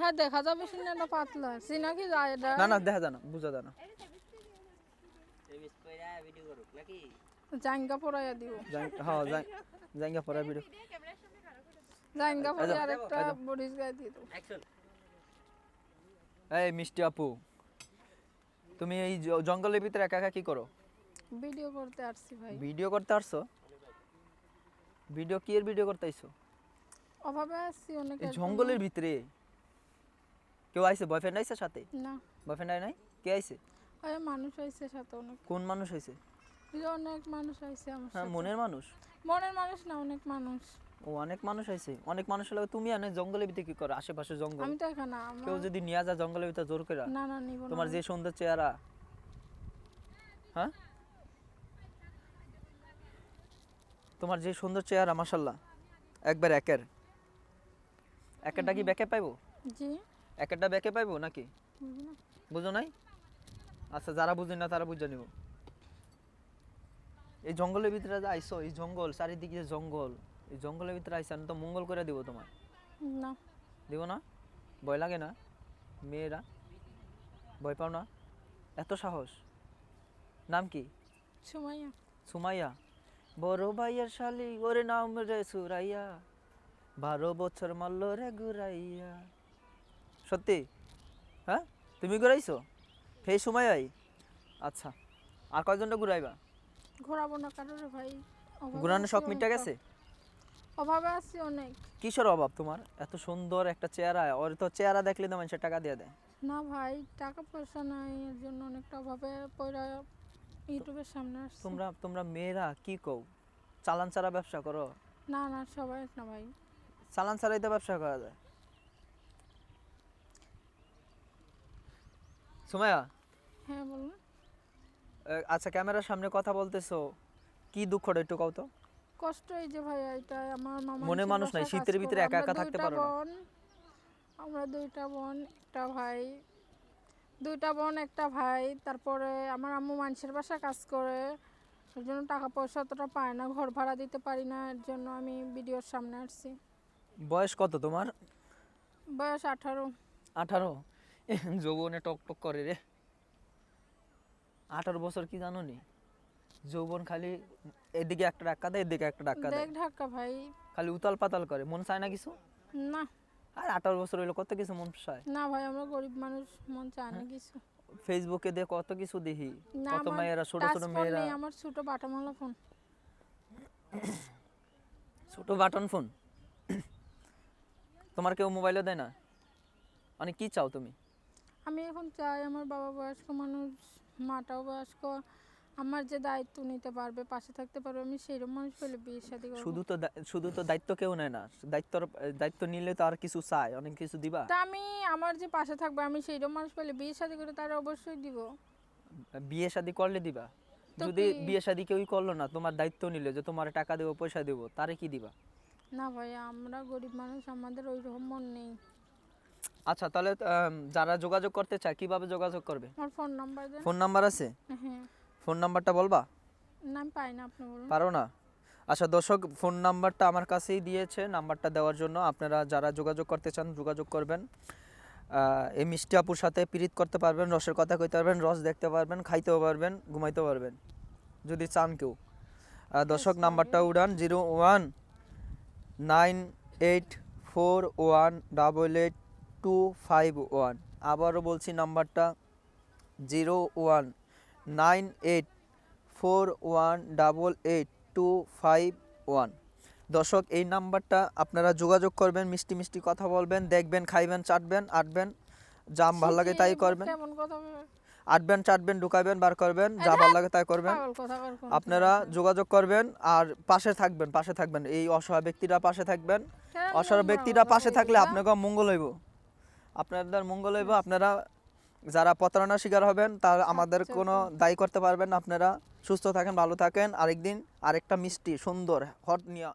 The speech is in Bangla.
হ্যাঁ দেখা যাবে শুনে না পাতলা। চিনা কি যায় এটা? না না দেখা যায় না বুঝা যায় না। জাঙ্গা পরাইয়া দিব হ্যাঁ জাঙ্গা পরে ভিডিও জাঙ্গা পরে বডিস গায়ে দিয়ে দেবো এই মিষ্টি আপু তুমি এই জ- জঙ্গলের ভিতরে একা একা কি করো? ভিডিও করতে আসছি ভাই। ভিডিও করতে আসছো? ভিডিও কি এর ভিডিও করতে আইছো? অভাবে আসছি অনেক এই জঙ্গলের ভিতরে। কেউ আইছে? বয়ফ্রেন্ড আইছে সাথে? না। বয়ফ্রেন্ড আই নাই? কে আইছে? ওই মানুষ আইছে সাথে অনেক। কোন মানুষ যে অনেক মানুষ আইছে আমার হ্যাঁ মনের মানুষ? মনের মানুষ না অনেক মানুষ। ও অনেক মানুষ আইছে। অনেক মানুষ তুমি আনে জঙ্গলের ভিতরে কি করো? আশেপাশে জঙ্গল? আমি তো আমার কেউ যদি নিয়ে যায় জঙ্গলের ভিতরে জোর করে না না নিব না। তোমার যে সুন্দর চেহারা। হ্যাঁ? তোমার যে সুন্দর চেহারা মাসাল্লাহ একবার একের। একেরটা কি ব্যাকে পাইবো? জি। একেরটা ব্যাকে পাইবো নাকি? বুঝি বুঝো নাই? আচ্ছা যারা বুঝেন না তারা বুঝে নিব। এই জঙ্গলের ভিতরে যে আইসো এই জঙ্গল চারিদিকে জঙ্গল এই জঙ্গলের ভিতরে আইসো তো মঙ্গল করে দিব তোমার না। দিব না? ভয় লাগে না? মেয়েরা ভয় পাও না? এত সাহস? নাম কি? সুমাইয়া। সুমাইয়া। বড় ভাইয়ের শালি ওরে নাম রে সুরাইয়া। বারো বছর মারল রে ঘুরাইয়া। সত্যি? হ্যাঁ? তুমি ঘুরাইছো? সেই সুমাইয়াই আচ্ছা আর কয়জনটা ঘুরাইবা? ঘোরাবো না কারোর ভাই? ঘুরানোর শখ মিটটা গেছে? অভাবে আছি অনেক। কিসের অভাব তোমার? এত সুন্দর একটা চেহারা ওর তো চেহারা দেখলে তো মানুষের টাকা দিয়ে দেয়। না ভাই টাকা পয়সা নাই এর জন্য অনেকটা অভাবে পয়রা ইউটিউবের সামনে আসছি। তোমরা তোমরা মেয়েরা কি কও? চালান ছাড়া ব্যবসা করো? না না সবাই না ভাই। চালান ছাড়াই তো ব্যবসা করা যায়। সুমায়া হ্যাঁ আচ্ছা ক্যামেরার সামনে কথা বলতেছো কি দুঃখটা একটু কও তো। কষ্ট এই যে ভাই এটা আমার মামা মনে মানুষ নাই, শীতের ভিতরে একা একা থাকতে পারো না। আমরা দুইটা বোন একটা ভাই। দুইটা বোন একটা ভাই তারপরে আমার আম্মু মানুষের বাসা কাজ করে। এর জন্য টাকা পয়সা অতটা পায় না ঘর ভাড়া দিতে পারি না এর জন্য আমি ভিডিওর সামনে আসছি। বয়স কত তোমার? বয়স আঠারো। আঠারো? যৌবনে টক টক করে রে। আঠারো বছর কি জানো নি? যৌবন খালি এদিকে একটা ডাক্কা দেয় এদিকে একটা ডাক্কা দেয়। ঢাকা ভাই। খালি উতাল পাতাল করে মন চায় না কিছু? না। আর আঠারো বছর হইল কত কিছু মন চায়? না ভাই আমরা গরিব মানুষ মন চায় না কিছু। ফেসবুকে দেখ কত কিছু দেখি? কত মেয়েরা ছোট ছোট মেয়েরা? আমার ছোট বাটামালা ফোন ছোট বাটন ফোন তোমার কেউ মোবাইলও দেয় না? মানে কি চাও তুমি? আমি এখন চাই আমার বাবা বয়স্ক মানুষ মাটাও বয়স্ক আমার যে দায়িত্ব নিতে পারবে পাশে থাকতে পারবে আমি সেইরকম মানুষ পেলে বিয়ে শাদী করব। শুধু তো শুধু তো দায়িত্ব কেউ নেয় না। দায়িত্ব দায়িত্ব নিলে তো আর কিছু চাই অনেক কিছু দিবা। তা আমি আমার যে পাশে থাকবে আমি সেইরকম মানুষ পেলে বিয়ে শাদী করে তারা অবশ্যই দিব। বিয়ে শাদি করলে দিবা? যদি বিয়ে শাদি কেউই করল না তোমার দায়িত্ব নিলে যে তোমার টাকা দেবো পয়সা দেবো তারে কি দিবা? না ভাই আমরা গরিব মানুষ আমাদের ওই রকম মন নেই। আচ্ছা তাহলে যারা যোগাযোগ করতে চায় কীভাবে যোগাযোগ করবে? আমার ফোন নাম্বার দেন। ফোন নাম্বার আছে? হ্যাঁ। ফোন নাম্বারটা বলবা? না আমি পাই না আপনি বলুন। পারো না? আচ্ছা দর্শক ফোন নাম্বারটা আমার কাছেই দিয়েছে নাম্বারটা দেওয়ার জন্য। আপনারা যারা যোগাযোগ করতে চান যোগাযোগ করবেন। এই মিষ্টি আপুর সাথে পিরিত করতে পারবেন রসের কথা কইতে পারবেন রস দেখতে পারবেন খাইতেও পারবেন ঘুমাইতেও পারবেন যদি চান কেউ। দর্শক নাম্বারটা উড়ান zero one nine eight four one double eight two five one. আবারও বলছি নাম্বারটা zero one nine eight four one double eight two five one. দর্শক এই নাম্বারটা আপনারা যোগাযোগ করবেন মিষ্টি মিষ্টি কথা বলবেন দেখবেন খাইবেন চাটবেন আটবেন জাম ভালো লাগে তাই করবেন? আটবেন চাটবেন ঢুকাবেন বার করবেন যা ভালো লাগে তাই করবেন। আপনারা যোগাযোগ করবেন আর পাশে থাকবেন পাশে থাকবেন। এই অসহায় ব্যক্তিরা পাশে থাকবেন। অসহায় ব্যক্তিরা পাশে থাকলে আপনাকে মঙ্গল হইব। আপনাদের মঙ্গল হইব আপনারা যারা প্রতারণার শিকার হবেন তার আমাদের আচ্ছা, কোনো দায়ী করতে পারবেন আপনারা সুস্থ থাকেন ভালো থাকেন। আরেকদিন আরেকটা মিষ্টি সুন্দর হট নিয়ে